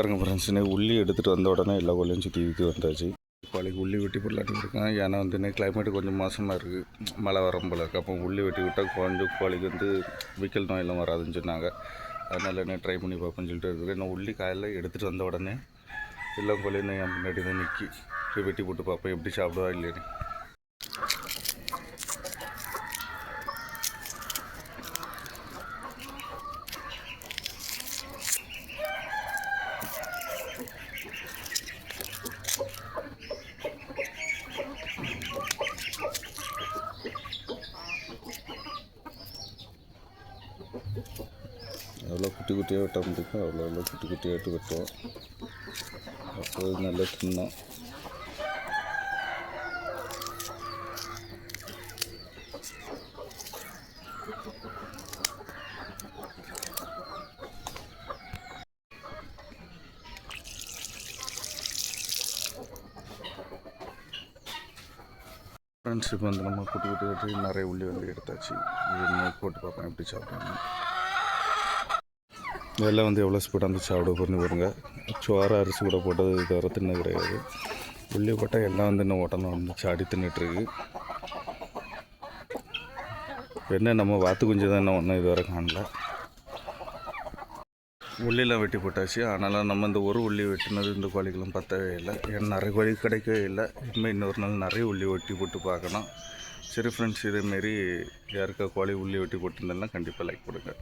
பாருங்க ஃப்ரெண்ட்ஸ் உள்ளி எடுத்துகிட்டு வந்த உடனே எல்லா கோழியும் சுற்றி சுற்றி வந்தாச்சு. கோழிக்கு உள்ளி வெட்டி போடலான்னு இருக்கேன். ஏன்னா வந்து கிளைமேட் கொஞ்சம் மோசமாக இருக்குது மழை வரும் போல இருக்குது அப்போ உள்ளி வெட்டி விட்டால் கொஞ்சம் கோழிக்கு வந்து விக்கல் நோயெல்லாம் வராதுன்னு சொன்னாங்க. அதனால் என்ன ட்ரை பண்ணி பார்ப்பேன்னு சொல்லிட்டு நான் உள்ளி காலையில் எடுத்துகிட்டு வந்த உடனே எல்லா கோழியும் என் முன்னாடி தான் நிற்கி போய் வெட்டி போட்டு பார்ப்பேன் எப்படி சாப்பிடுவா இல்லைன்னு எவ்வளோ குட்டி குட்டியாக வெட்ட முடியுமோ அவ்வளோ எவ்வளோ குட்டி குட்டியாகிட்டு வெட்டுவோம். அப்போ நல்ல தின்னோம் ஃப்ரெண்ட்ஸ் இப்போ வந்து நம்ம குட்டி குட்டி வெட்டி நிறைய உள்ளி வந்து எடுத்தாச்சு. இது போட்டு பார்ப்பேன் எப்படி சாப்பிட்றாங்க இதெல்லாம் வந்து எவ்வளோ ஸ்பீடாக வந்து சாப்பிட பண்ணி பாருங்க. சோறு அரிசி கூட போட்டது இது வர தின்ன கிடையாது. உள்ளே போட்டால் எல்லாம் வந்து இன்னும் உடனே வந்து சாடி தின்னுட்டுருக்கு என்ன நம்ம வாத்து குஞ்சு தான் இன்னும் ஒன்றும் இதுவரை காணல. உள்ளிலாம் வெட்டி போட்டாச்சு. ஆனாலும் நம்ம இந்த ஒரு உள்ளி வெட்டினது இந்த கோழிக்கெல்லாம் பத்தவே இல்லை. ஏன்னா நிறைய கோழி கிடைக்கவே இல்லை. இனிமேல் இன்னொரு நாள் நிறைய உள்ளி வெட்டி போட்டு பார்க்கணும். சரி ஃப்ரெண்ட்ஸ் இதேமாரி யாருக்கா கோழி உள்ளி வெட்டி போட்டிருந்தேன்னா கண்டிப்பாக லைக் கொடுங்க